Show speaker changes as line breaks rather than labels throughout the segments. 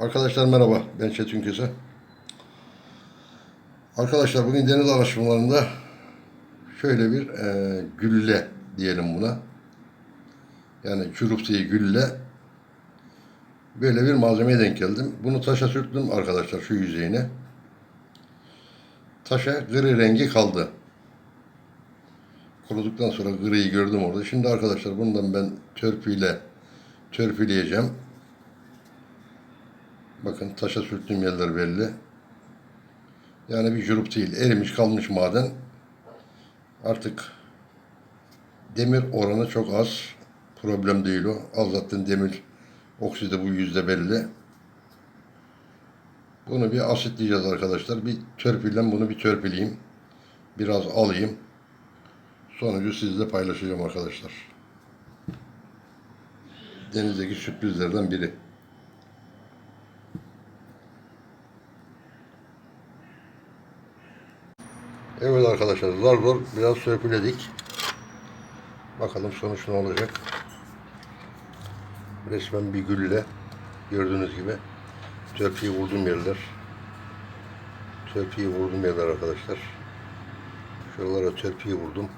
Arkadaşlar merhaba, ben Çetin Köse. Arkadaşlar bugün deniz araştırmalarında şöyle bir e, gülle diyelim buna. Yani diye gülle. Böyle bir malzemeye denk geldim. Bunu taşa sürttüm arkadaşlar şu yüzeyine. Taşa gri rengi kaldı. Kuruduktan sonra griyi gördüm orada. Şimdi arkadaşlar bundan ben törpüyle törpüleyeceğim. Bakın taşa sürttüğüm yerler belli. Yani bir jurup değil. Erimiş kalmış maden. Artık demir oranı çok az. Problem değil o. Az zaten demir oksidi bu yüzde belli. Bunu bir asitleyeceğiz arkadaşlar. Bir törpüyle bunu bir törpüleyeyim. Biraz alayım. Sonucu sizle paylaşacağım arkadaşlar. Denizdeki sürprizlerden biri. Evet arkadaşlar zar zor biraz söküledik. Bakalım sonuç ne olacak. Resmen bir gülle gördüğünüz gibi törpüyü vurduğum yerler. Törpüyü vurduğum yerler arkadaşlar. Şuralara törpüyü vurdum.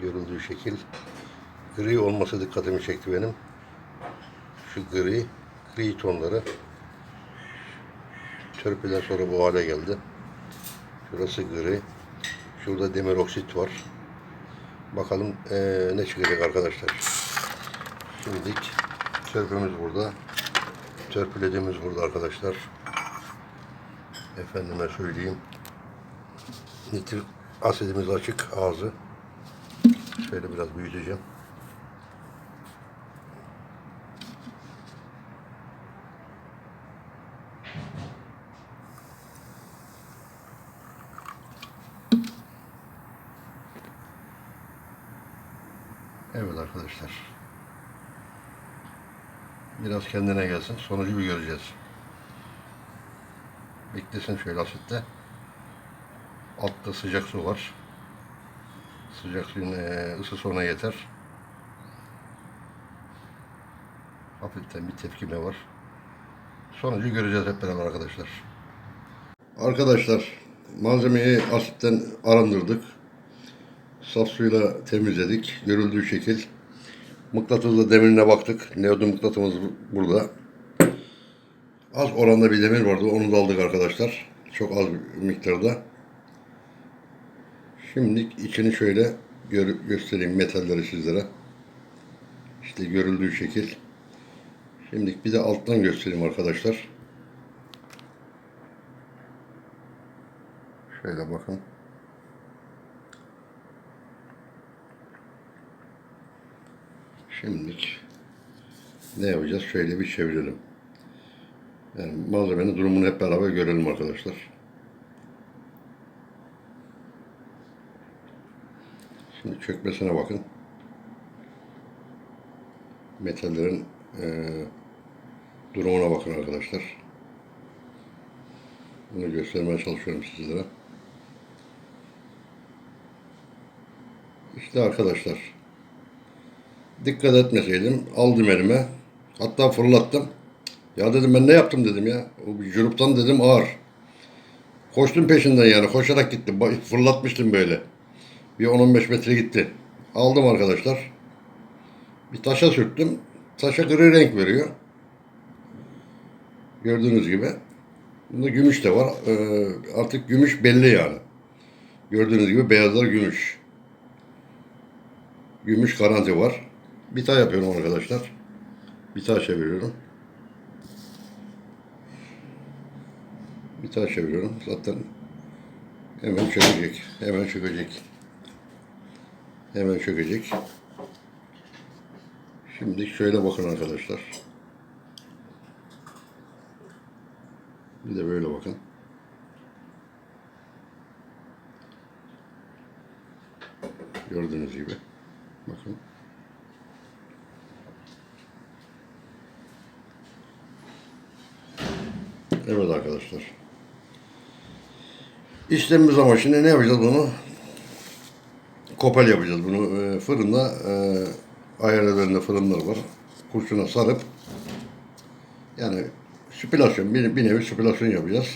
Görüldüğü şekil. Gri olması dikkatimi çekti benim. Şu gri, gri tonları törpüden sonra bu hale geldi. Şurası gri. Şurada demir oksit var. Bakalım eee, ne çıkacak arkadaşlar. Şimdilik törpümüz burada. Törpülediğimiz burada arkadaşlar. Efendime söyleyeyim. Nitrik asidimiz açık ağzı. Şöyle biraz büyüteceğim. Evet arkadaşlar. Biraz kendine gelsin. Sonucu bir göreceğiz. Beklesin şöyle asitte. Altta sıcak su var. Sıcak suyun ısısı ona yeter. Hafiften bir tepkime var. Sonucu göreceğiz hep beraber arkadaşlar. Arkadaşlar malzemeyi asitten arındırdık. Saf suyla temizledik. Görüldüğü şekil. Mıknatısla demirine baktık. Neodym mıknatımız burada. Az oranda bir demir vardı. Onu da aldık arkadaşlar. Çok az bir miktarda. Şimdi içini şöyle gör- göstereyim metalleri sizlere. İşte görüldüğü şekil. Şimdi bir de alttan göstereyim arkadaşlar. Şöyle bakın. Şimdilik ne yapacağız? Şöyle bir çevirelim. Yani malzemenin durumunu hep beraber görelim arkadaşlar. Şimdi çökmesine bakın. Metallerin eee, durumuna bakın arkadaşlar. Bunu göstermeye çalışıyorum sizlere. İşte arkadaşlar. Dikkat etmeseydim aldım elime. Hatta fırlattım. Ya dedim ben ne yaptım dedim ya. O bir juruptan dedim ağır. Koştum peşinden yani koşarak gittim. Fırlatmıştım böyle. Bir 10-15 metre gitti. Aldım arkadaşlar. Bir taşa sürttüm. Taşa gri renk veriyor. Gördüğünüz gibi. Bunda gümüş de var. Ee, artık gümüş belli yani. Gördüğünüz gibi beyazlar gümüş. Gümüş garanti var. Daha yapıyorum arkadaşlar. Daha çeviriyorum. Daha çeviriyorum. Zaten hemen çökecek. Hemen çökecek. Hemen çökecek. Şimdi şöyle bakın arkadaşlar. Bir de böyle bakın. Gördüğünüz gibi. Bakın. Evet arkadaşlar. İşlemimiz ama şimdi ne yapacağız bunu? Kopel yapacağız bunu. Ee, fırında e, ayarlı fırınlar var. Kurşuna sarıp Yani süpilasyon, bir, bir nevi süpilasyon yapacağız.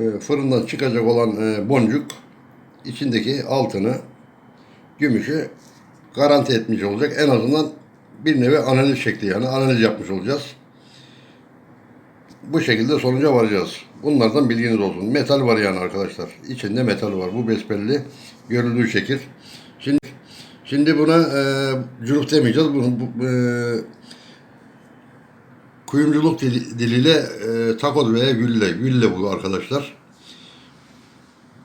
E, fırından çıkacak olan e, boncuk içindeki altını, gümüşü garanti etmiş olacak. En azından bir nevi analiz şekli yani analiz yapmış olacağız. Bu şekilde sonuca varacağız. Bunlardan bilginiz olsun. Metal var yani arkadaşlar. İçinde metal var. Bu besbelli görüldüğü şekil. Şimdi şimdi buna e, cüruf demeyeceğiz. Bu, bu, e, kuyumculuk dili- diliyle e, takoz veya gülle. Gülle bu arkadaşlar.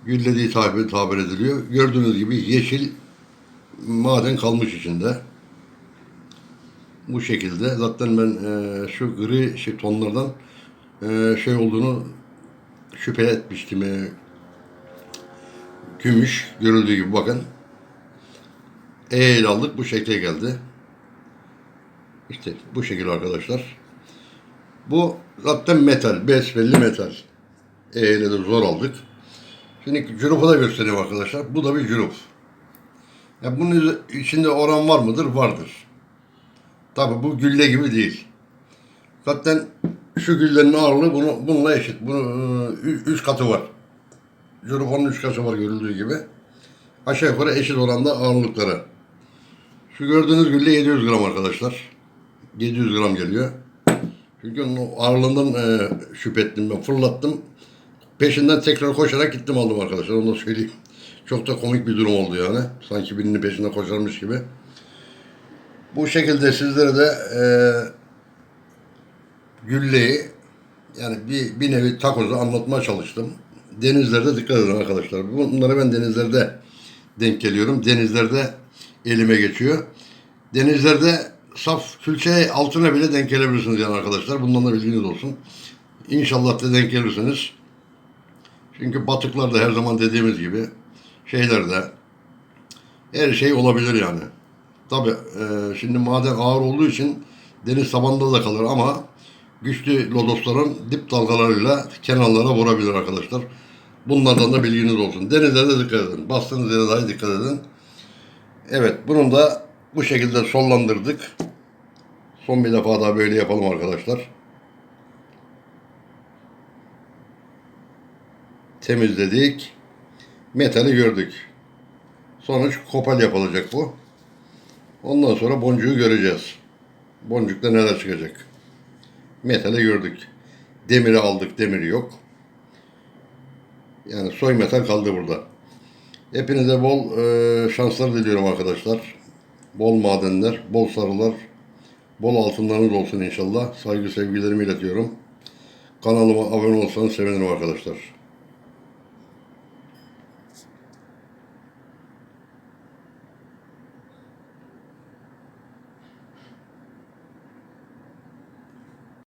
Gülle diye tabir, tabir ediliyor. Gördüğünüz gibi yeşil maden kalmış içinde. Bu şekilde. Zaten ben e, şu gri şey, tonlardan e, şey olduğunu şüphe etmiştim. E, gümüş görüldüğü gibi bakın. E ile aldık bu şekle geldi. İşte bu şekil arkadaşlar. Bu zaten metal. Besbelli metal. E ile de zor aldık. Şimdi cürufu da göstereyim arkadaşlar. Bu da bir cüruf. Ya bunun içinde oran var mıdır? Vardır. Tabi bu gülle gibi değil. Zaten şu güllerin ağırlığı bunu, bununla eşit. Bunun e, üç katı var. Jorofonun üç katı var görüldüğü gibi. Aşağı yukarı eşit oranda ağırlıkları. Şu gördüğünüz gülle 700 gram arkadaşlar. 700 gram geliyor. Çünkü onun ağırlığından e, şüphe ettim ben. Fırlattım. Peşinden tekrar koşarak gittim aldım arkadaşlar. Onu da söyleyeyim. Çok da komik bir durum oldu yani. Sanki birinin peşinden koşarmış gibi. Bu şekilde sizlere de e, gülleyi yani bir, bir nevi takozu anlatmaya çalıştım. Denizlerde dikkat edin arkadaşlar. Bunları ben denizlerde denk geliyorum. Denizlerde elime geçiyor. Denizlerde saf külçe altına bile denk gelebilirsiniz yani arkadaşlar. Bundan da bilginiz olsun. İnşallah da denk gelirsiniz. Çünkü batıklarda her zaman dediğimiz gibi şeylerde her şey olabilir yani. Tabi şimdi maden ağır olduğu için deniz tabanında da kalır ama güçlü lodosların dip dalgalarıyla kenarlara vurabilir arkadaşlar. Bunlardan da bilginiz olsun. Denizlerde dikkat edin. Bastığınız yere dahi dikkat edin. Evet bunun da bu şekilde sollandırdık. Son bir defa daha böyle yapalım arkadaşlar. Temizledik. Metali gördük. Sonuç kopal yapılacak bu. Ondan sonra boncuğu göreceğiz. Boncukta neler çıkacak. Metali gördük. Demiri aldık, demiri yok. Yani soy metal kaldı burada. Hepinize bol e, şanslar diliyorum arkadaşlar. Bol madenler, bol sarılar, bol altınlarınız olsun inşallah. Saygı sevgilerimi iletiyorum. Kanalıma abone olsanız sevinirim arkadaşlar.